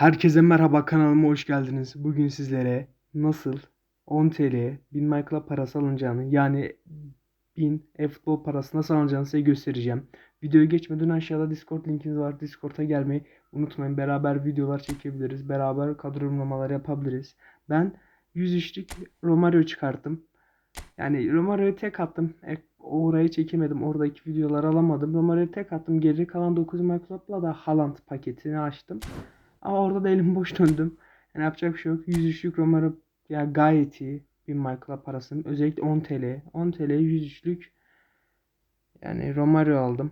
Herkese merhaba kanalıma hoş geldiniz. Bugün sizlere nasıl 10 TL 1000 Michael'a parası alınacağını yani 1000 e-futbol parası nasıl alınacağını size göstereceğim. Videoya geçmeden aşağıda Discord linkiniz var. Discord'a gelmeyi unutmayın. Beraber videolar çekebiliriz. Beraber kadro yorumlamaları yapabiliriz. Ben 100 üçlük Romario çıkarttım. Yani Romario'yu tek attım. E, orayı çekemedim. Oradaki videoları alamadım. Romario'yu tek attım. Geri kalan 9 Michael'la da Haaland paketini açtım. Ama orada da elim boş döndüm. Yani yapacak bir şey yok. 100 üçlük Romero ya gayet iyi. 1000 Michael'a parasını. Özellikle 10 TL. 10 TL 100 üçlük yani Romario aldım.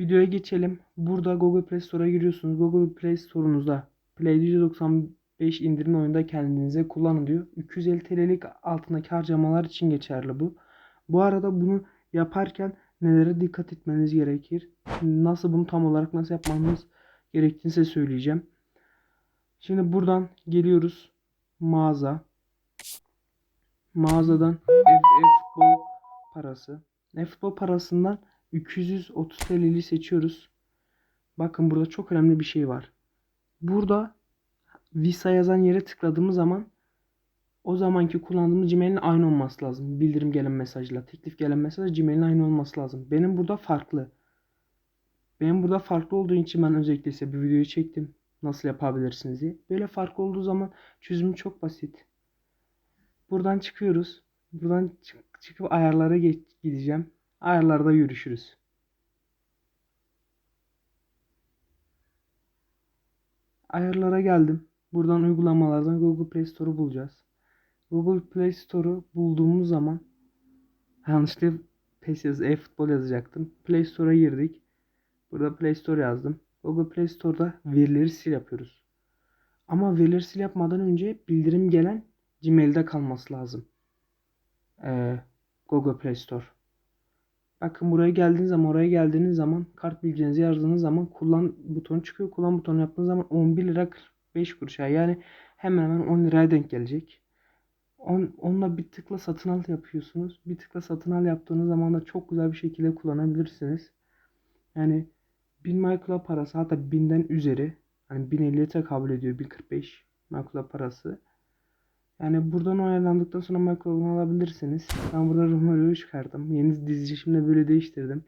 Videoya geçelim. Burada Google Play Store'a giriyorsunuz. Google Play Store'unuzda Play 195 indirin oyunda kendinize kullanın diyor. 250 TL'lik altındaki harcamalar için geçerli bu. Bu arada bunu yaparken nelere dikkat etmeniz gerekir? Nasıl bunu tam olarak nasıl yapmanız gerektiğini söyleyeceğim. Şimdi buradan geliyoruz mağaza. Mağazadan e-futbol parası. E-futbol parasından 230 TL'li seçiyoruz. Bakın burada çok önemli bir şey var. Burada Visa yazan yere tıkladığımız zaman o zamanki kullandığımız Gmail'in aynı olması lazım. Bildirim gelen mesajla, teklif gelen mesaj Gmail'in aynı olması lazım. Benim burada farklı. Benim burada farklı olduğu için ben özellikle size bir videoyu çektim. Nasıl yapabilirsiniz diye. Böyle farklı olduğu zaman çözümü çok basit. Buradan çıkıyoruz. Buradan çık- çıkıp ayarlara geç gideceğim. Ayarlarda görüşürüz. Ayarlara geldim. Buradan uygulamalardan Google Play Store'u bulacağız. Google Play Store'u bulduğumuz zaman yanlışlıkla PES yaz, e-futbol yazacaktım. Play Store'a girdik. Burada Play Store yazdım. Google Play Store'da verileri sil yapıyoruz. Ama verileri sil yapmadan önce bildirim gelen Gmail'de kalması lazım. Ee, Google Play Store. Bakın buraya geldiğiniz zaman oraya geldiğiniz zaman kart bilginizi yazdığınız zaman kullan butonu çıkıyor. Kullan butonu yaptığınız zaman 11 lira 45 kuruş. Yani hemen hemen 10 liraya denk gelecek. On, onunla bir tıkla satın al yapıyorsunuz. Bir tıkla satın al yaptığınız zaman da çok güzel bir şekilde kullanabilirsiniz. Yani 1000 Michael'a parası hatta 1000'den üzeri hani 1050'ye tekabül ediyor 1045 Michael'a parası. Yani buradan onaylandıktan sonra Michael'ını alabilirsiniz. Ben burada Romario'yu çıkardım. Yeni dizilişimde böyle değiştirdim.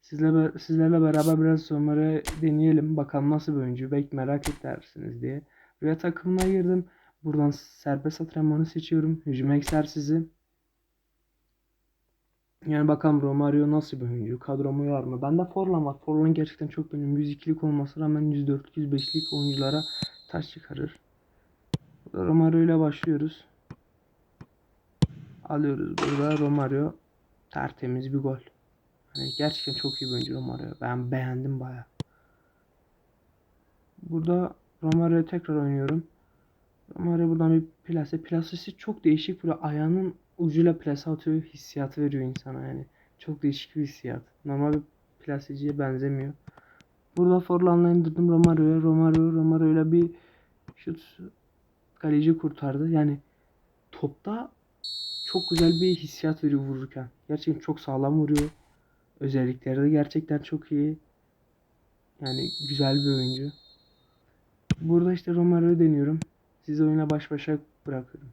Sizle, sizlerle beraber biraz Romario deneyelim. Bakalım nasıl bir oyuncu. Belki merak edersiniz diye. Buraya takımına girdim. Buradan serbest antrenmanı seçiyorum. Hücum egzersizi. Yani bakalım Romario nasıl bir oyuncu? Kadromu var mı? Bende Forlan var. Forlan gerçekten çok benim 102'lik olmasına rağmen 104'lük 105'lik oyunculara taş çıkarır. Romario ile başlıyoruz. Alıyoruz burada Romario. Tertemiz bir gol. Hani gerçekten çok iyi bir oyuncu Romario. Ben beğendim baya. Burada Romario'ya tekrar oynuyorum. Romario buradan bir plase. Plasesi çok değişik. Böyle ayağının ucuyla plase atıyor. Hissiyatı veriyor insana yani. Çok değişik bir hissiyat. Normal bir plaseciye benzemiyor. Burada Forlan'la indirdim Romario'ya. Romario, Romario'yla bir şut kaleci kurtardı. Yani topta çok güzel bir hissiyat veriyor vururken. Gerçekten çok sağlam vuruyor. Özellikleri de gerçekten çok iyi. Yani güzel bir oyuncu. Burada işte Romario'yu deniyorum. Sizi oyuna baş başa bırakıyorum.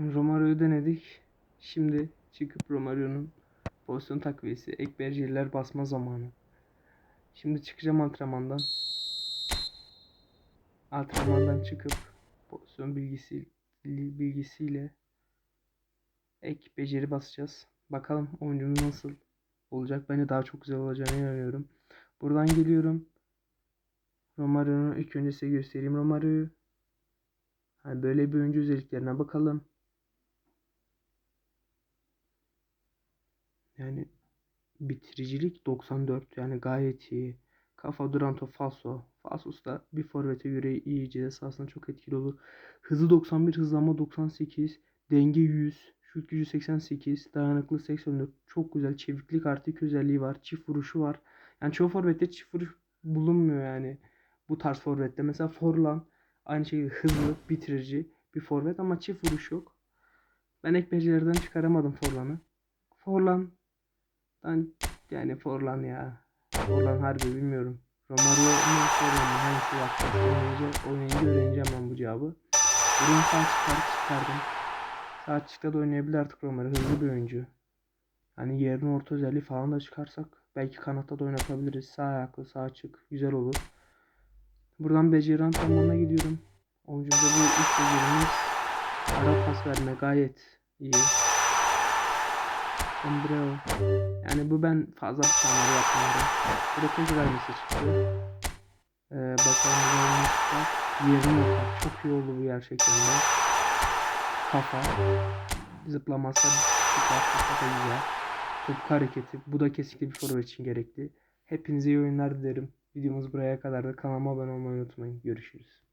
Romario'yu denedik. Şimdi çıkıp Romario'nun pozisyon takviyesi, ek beceriler basma zamanı. Şimdi çıkacağım antrenmandan. Antrenmandan çıkıp pozisyon bilgisi bilgisiyle ek beceri basacağız. Bakalım oyuncumuz nasıl olacak. Bence daha çok güzel olacağını inanıyorum. Buradan geliyorum. Romario'nu ilk önce size göstereyim Romario'yu. Hani böyle bir oyuncu özelliklerine bakalım. Yani bitiricilik 94 yani gayet iyi. Kafa duran top falso. Falsos da bir forvete göre iyi ceza sahasında çok etkili olur. Hızı 91, hızlanma 98, denge 100, şut gücü 88, dayanıklı 84. Çok güzel. Çeviklik artı özelliği var. Çift vuruşu var. Yani çoğu forvette çift vuruş bulunmuyor yani. Bu tarz forvette. Mesela Forlan aynı şekilde hızlı, bitirici bir forvet ama çift vuruş yok. Ben ek becerilerden çıkaramadım Forlan'ı. Forlan ben yani Forlan ya. Forlan harbi bilmiyorum. Romario mu Forlan mı hangisi yapacak oynayınca, oynayınca öğreneceğim ben bu cevabı. Burun sağ çıkar çıkardım. Sağ açıkta da oynayabilir artık Romario. Hızlı bir oyuncu. Hani yerin orta özelliği falan da çıkarsak belki kanatta da oynatabiliriz. Sağ ayaklı, sağ açık. Güzel olur. Buradan beceri antrenmanına gidiyorum. Oyuncumda bu ilk becerimiz ara pas verme gayet iyi. Embreo. Yani bu ben fazla bir tane yapmıyorum. Burada tek vermesi çıktı. Ee, bakalım ne çıkacak. Yerini yapar. Çok iyi oldu bu gerçekten de. Kafa. Zıplaması süper. Kafa da güzel. Topuk hareketi. Bu da kesinlikle bir forvet için gerekli. Hepinize iyi oyunlar dilerim. Videomuz buraya kadar da kanalıma abone olmayı unutmayın. Görüşürüz.